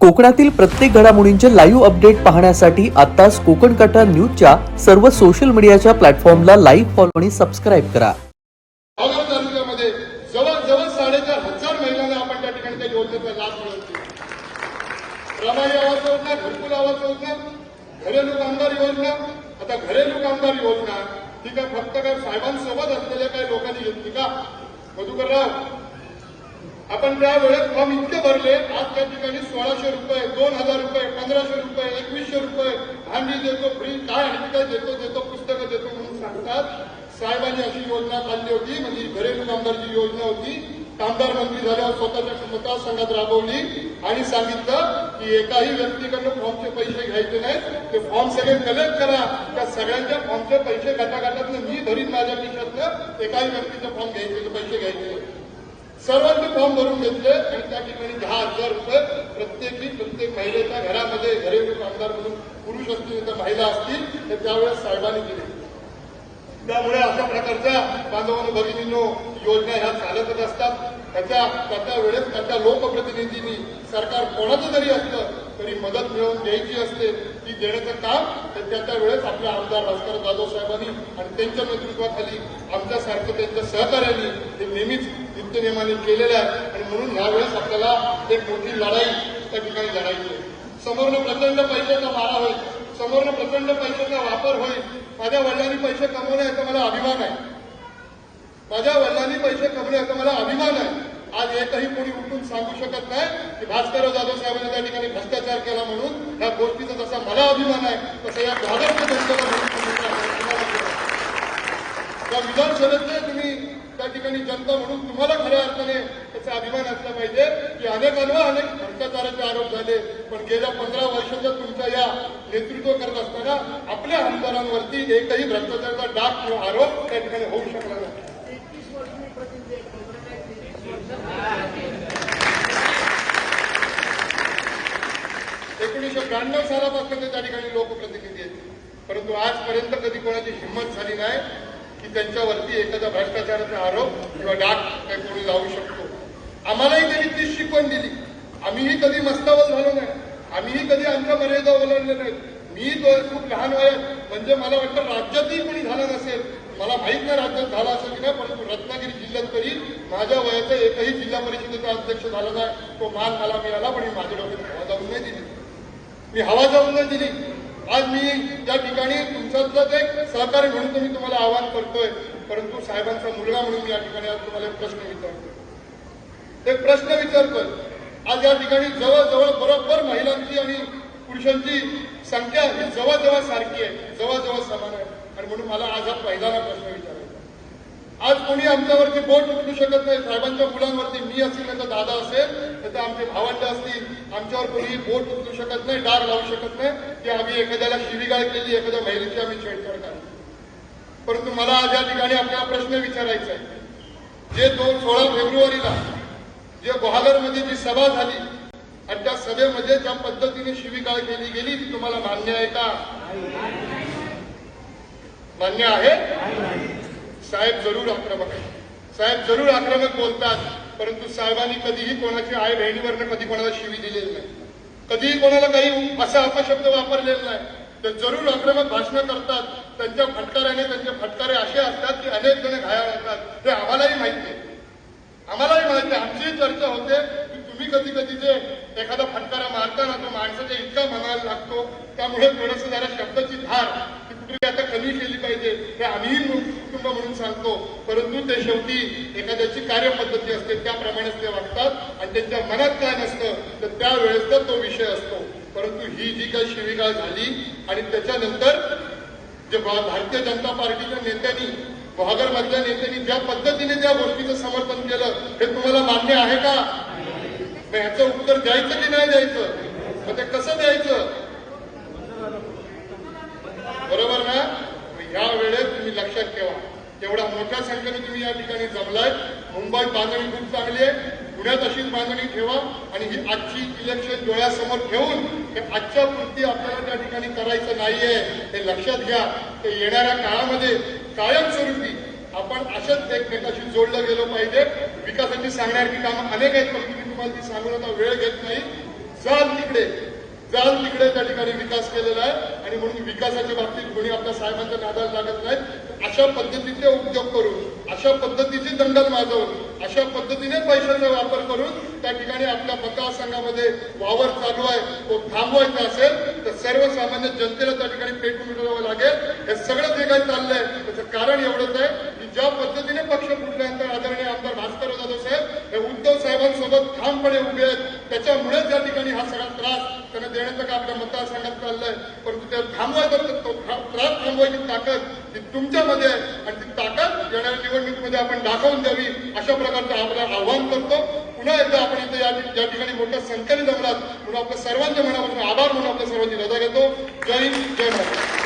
कोकणातील प्रत्येक घडामोडींचे लाईव्ह अपडेट पाहण्यासाठी आताच कोकण कटा न्यूजच्या सर्व सोशल मीडियाच्या प्लॅटफॉर्मला लाईव्ह फॉलो आणि सबस्क्राईब करा. तालुक्यामध्ये जवळजवळ साडेचार हजार महिलांना आपण त्या ठिकाणी त्या योजनेचा लाभ मिळवतो रमाई आवास योजना घरकुल आवास योजना घरेलू कामगार योजना आता घरेलू कामगार योजना ही काय फक्त काय साहेबांसोबत असलेल्या काही लोकांनी घेतली का? मधुकरराव आपण त्यावेळेस फॉर्म इतके भरले आज त्या ठिकाणी सोळाशे रुपये दोन हजार रुपये पंधराशे रुपये एकवीसशे रुपये भांडी देतो फ्री काय आणि काय देतो देतो पुस्तकं देतो म्हणून सांगतात. साहेबांनी अशी योजना काढली होती म्हणजे घरेलू कामगारची योजना होती. कामगार मंत्री झाल्यावर स्वतःच्या मतदारसंघात राबवली आणि सांगितलं की एकाही व्यक्तीकडनं फॉर्मचे पैसे घ्यायचे नाहीत. ते फॉर्म सगळे कलेक्ट करा. त्या सगळ्यांच्या फॉर्मचे पैसे गटागटातनं मी भरीत माझ्या खिशातनं. एकाही व्यक्तीचे फॉर्म घ्यायचे पैसे घ्यायचे. सर्वांनी फॉर्म भरून घेतले आणि त्या ठिकाणी दहा हजार रुपये प्रत्येकी प्रत्येक महिलेच्या घरामध्ये घरेलू कामगार म्हणून पुरुष असतील तर महिला असतील तर त्यावेळेस साहेबांनी दिले. त्यामुळे अशा प्रकारच्या बांधवांनो भगिनींनो योजना ह्या चालतच असतात. त्याच्या त्याच्या वेळेस त्याच्या लोकप्रतिनिधींनी सरकार कोणाचं जरी असलं तरी मदत मिळवून द्यायची असते ती देण्याचं काम तर त्याच्या वेळेस आपल्या आमदार भास्कर जाधव साहेबांनी आणि त्यांच्या नेतृत्वाखाली आमच्यासारखं त्यांच्या सहकार्याने हे नेहमीच नित्यनियमाने केलेलं आहे. आणि म्हणून ह्यावेळेस आपल्याला एक मोठी लढाई त्या ठिकाणी लढायची आहे. समोरनं प्रचंड पैशाचा मारा होईल. समोरनं प्रचंड पैशाचा वापर होईल. माझ्या वडिलांनी पैसे कमवले याचा मला अभिमान आहे. माझ्या वडिलांनी पैसे कमवले याचा मला अभिमान आहे. आज एकही कोणी उठून सांगू शकत नाही की भास्कर जाधव साहेबांनी त्या ठिकाणी भ्रष्टाचार केला म्हणून. या गोष्टीचा जसा मला अभिमान आहे. तसं या भाजपच्या जनतेला विधानसभेतले ठिकाणी जनता म्हणून तुम्हाला खऱ्या अर्थाने त्याचा अभिमान असला पाहिजे की अनेकांवर अनेक भ्रष्टाचाराचे आरोप झाले. पण गेल्या पंधरा वर्षाच्या तुमच्या या नेतृत्व करत असताना आपल्या आमदारांवरती एकही भ्रष्टाचाराचा डाग किंवा आरोप त्या ठिकाणी होऊ शकला नाही. एकोणीसशे ब्याण्णव सालापासून ते त्या ठिकाणी लोकप्रतिनिधी आहेत. परंतु आजपर्यंत कधी कोणाची हिंमत झाली नाही. की त्यांच्यावरती एखादा भ्रष्टाचाराचा आरोप किंवा डाग काही कोणी लावू शकतो. आम्हालाही त्यांनी तीच शिकवण दिली. आम्हीही कधी मस्तावल झालो नाही. आम्हीही कधी आमच्या मर्यादा ओलांडल्या नाहीत. मी तो खूप लहान वयात म्हणजे मला वाटतं राज्यातही कोणी झालं नसेल. मला माहीत नाही राज्यात झाला असेल की नाही परंतु रत्नागिरी जिल्ह्यात तरी माझ्या वयाचा एकही जिल्हा परिषदेचा अध्यक्ष झाला नाही. तो मान मला मिळाला पण मी माझ्या डोक्यात हवा जाऊन नाही दिली. मी हवा जाऊन नाही दिली. आज मी त्या ठिकाणी तुमच्यातलंच एक सहकार्य म्हणून मी तुम्हाला आवाहन करतोय. परंतु साहेबांचा मुलगा म्हणून मी या ठिकाणी आज तुम्हाला एक प्रश्न विचारतोय. एक प्रश्न विचारतोय. आज या ठिकाणी जवळजवळ बरोबर महिलांची आणि पुरुषांची संख्या ही जवळजवळ सारखी आहे. जवळजवळ समान आहे. आणि म्हणून मला आज हा पहिला प्रश्न विचारायचा आज कोणी आमच्यावरती बोट उचलू शकत नाही. साहेबांच्या मुलांवरती मी असेल नाही तर दादा असेल नाही तर आमचे भावंड असतील आमच्यावर कोणी बोट उचलू शकत नाही डाग लावू शकत नाही. की आम्ही एखाद्याला शिवीगाळ केली एखाद्या महिलेची आम्ही छेडछाड केली परंतु मला आज या ठिकाणी आपल्याला प्रश्न विचारायचा आहे. जे दोन सोळा फेब्रुवारीला जे गुहागरमध्ये जी सभा झाली आणि त्या सभेमध्ये ज्या पद्धतीने शिवीगाळ केली गेली ती तुम्हाला मान्य आहे का? मान्य आहे. साहेब जरूर आक्रमक साहेब जरूर आक्रमक बोलतात परंतु साहेबांनी कधीही कोणाची आई बहिणीवरनं कधी कोणाला शिवी दिलेली नाही. कधीही कोणाला काही असा अपशब्द वापरलेला नाही. ते जरूर आक्रमक भाषणं करतात. त्यांच्या फटकाऱ्याने त्यांचे फटकारे असे असतात की अनेक जण घायाळ होतात. हे आम्हालाही माहिती आहे. आम्हालाही माहिती आहे. आमचीही चर्चा होते की तुम्ही कधी कधी जे एखादा फटकारा मारताना तो माणसाच्या इतका म्हणायला लागतो त्यामुळे थोडस जरा शब्दाची धार ती कुठे आता कमी केली पाहिजे हे आम्ही कुटुंब म्हणून सांगतो. परंतु ते शेवटी एखाद्याची कार्यपद्धती असते त्याप्रमाणेच ते वागतात आणि त्यांच्या मनात काय नसतं तर त्यावेळेस तर तो विषय असतो. परंतु ही जी काही शिवीगाळ झाली आणि त्याच्यानंतर जे भारतीय जनता पार्टीच्या नेत्यांनी गुहागर नेत्यांनी ज्या पद्धतीने त्या गोष्टीचं समर्थन केलं हे तुम्हाला मान्य आहे का? मग उत्तर द्यायचं की नाही द्यायचं? मग ते कसं द्यायचं? बरोबर ना? या वेळेस तुम्ही लक्षात ठेवा. एवढ्या मोठ्या संख्येने तुम्ही या ठिकाणी जमलाय. मुंबईत बांधणी खूप चांगली आहे. पुण्यात अशीच बांधणी ठेवा आणि ही आजची इलेक्शन डोळ्यासमोर ठेवून हे आजच्या कृती आपल्याला त्या ठिकाणी करायचं नाहीये हे लक्षात घ्या. ते येणाऱ्या काळामध्ये कायमस्वरूपी आपण अशाच एकमेकाशी जोडलं गेलो पाहिजे. विकासाची सांगण्यासारखी कामं अनेक आहेत पण मी तुम्हाला ती सांगून आता वेळ घेत नाही. जाल तिकडे. जाल तिकडे त्या ठिकाणी विकास केलेला आहे आणि म्हणून विकासाच्या बाबतीत कोणी आपल्या साहेबांच्या नादाला लागत नाही. अशा पद्धतीचे उद्योग करून अशा पद्धतीची दंडल माजवून अशा पद्धतीने पैशाचा वापर करून त्या ठिकाणी आपल्या मतदारसंघामध्ये वावर चालू आहे तो थांबवायचा असेल तर सर्वसामान्य जनतेला त्या ठिकाणी पेटून मिळवावं लागेल. हे सगळं जे काही चाललंय त्याचं कारण एवढंच आहे की ज्या पद्धतीने पक्ष फुटल्यानंतर आदरणीय आमदार भास्कर जाधव साहेब हे उद्धव साहेबांसोबत ठामपणे त्याच्यामुळेच आहेत त्या ठिकाणी हा सगळा त्रास त्यांना देण्याचं काम आपल्या मतदारसंघात चाललंय परंतु त्या थांबवायचा तो त्रास थांबवायची ताकद ती तुमच्यामध्ये आहे आणि ती ताकद येणाऱ्या निवडणुकीमध्ये आपण दाखवून द्यावी अशा प्रकारचं आपलं आव्हान करतो. पुन्हा एकदा आपण इथे या ठिकाणी मोठ्या संख्येने जमलात म्हणून आपल्या सर्वांच्या मनापासून आभार म्हणून आपल्या सर्वांची रजा घेतो. जय हिंद जय महाराष्ट्र.